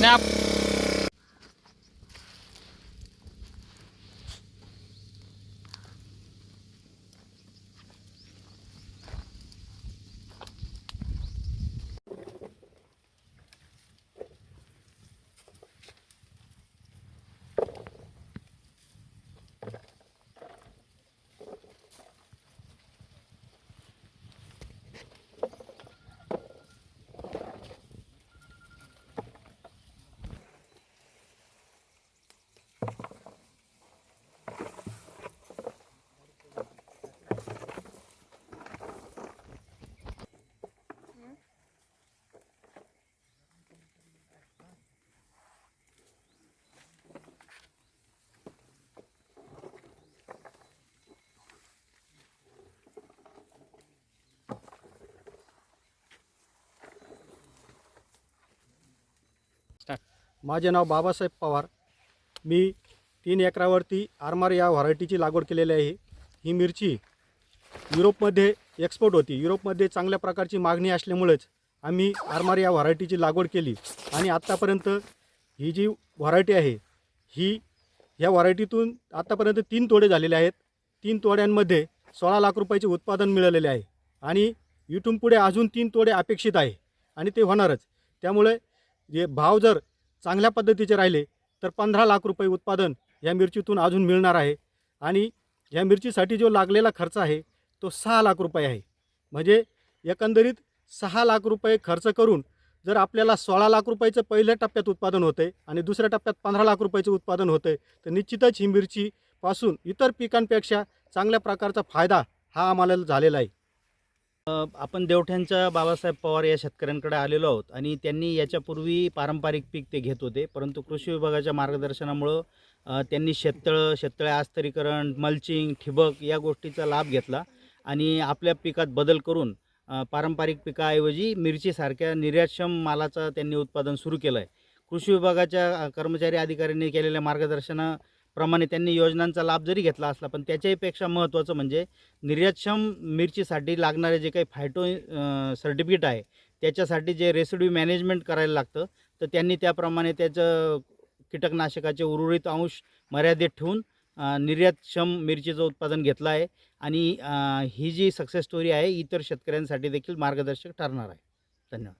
Now, माझे नाव बाबासाहेब पवार. मी तीन एकरावरती आरमार या व्हरायटीची लागवड केलेली आहे. ही मिरची युरोपमध्ये एक्सपोर्ट होती. युरोपमध्ये चांगल्या प्रकारची मागणी असल्यामुळेच आम्ही आरमार या व्हरायटीची लागवड केली. आणि आत्तापर्यंत ही जी व्हरायटी आहे ही ह्या व्हरायटीतून आत्तापर्यंत तीन तोडे झालेले आहेत. तीन तोड्यांमध्ये सोळा लाख रुपयाचे उत्पादन मिळालेले आहे. आणि इथून पुढे अजून तीन तोडे अपेक्षित आहे. आणि ते होणारच. त्यामुळे जे भाव जर चांगल्या पद्धतीचे राहिले तर पंधरा लाख रुपये उत्पादन या मिरचीतून अजून मिळणार आहे. आणि या मिरचीसाठी जो लागलेला खर्च आहे तो सहा लाख रुपये आहे. म्हणजे एकंदरीत सहा लाख रुपये खर्च करून जर आपल्याला सोळा लाख रुपयाचं पहिल्या टप्प्यात उत्पादन होते आणि दुसऱ्या टप्प्यात पंधरा लाख रुपयाचं उत्पादन होते तर निश्चितच ही मिरचीपासून इतर पिकांपेक्षा चांगल्या प्रकारचा फायदा हा आम्हाला झालेला आहे. आपण देवठ्यांच्या बाबासाहेब पवार या शेतकऱ्यांकडे आलेलो आहोत आणि त्यांनी याच्यापूर्वी पारंपरिक पीक ते घेत होते. परंतु कृषी विभागाच्या मार्गदर्शनामुळं त्यांनी शेततळं शेततळे आस्तरीकरण मल्चिंग ठिबक या गोष्टीचा लाभ घेतला आणि आपल्या पिकात बदल करून पारंपरिक पिकाऐवजी मिरचीसारख्या निर्यातक्षम मालाचं त्यांनी उत्पादन सुरू केलं आहे कृषी विभागाच्या कर्मचारी अधिकाऱ्यांनी केलेल्या प्रमाणे त्यांनी योजनांचा लाभ जरी घेतला असला पण त्याच्याहीपेक्षा महत्त्वाचं म्हणजे निर्यातक्षम मिरचीसाठी लागणारे जे काही फायटो सर्टिफिकेट आहे त्याच्यासाठी जे रेसिड्यू मॅनेजमेंट करायला लागतं तर त्यांनी त्याप्रमाणे त्याचं कीटकनाशकाचे उर्वरित अंश मर्यादित ठेवून निर्यातक्षम मिरचीचं उत्पादन घेतलं आहे आणि ही जी सक्सेस स्टोरी आहे इतर शेतकऱ्यांसाठी देखील मार्गदर्शक ठरणार आहे. धन्यवाद.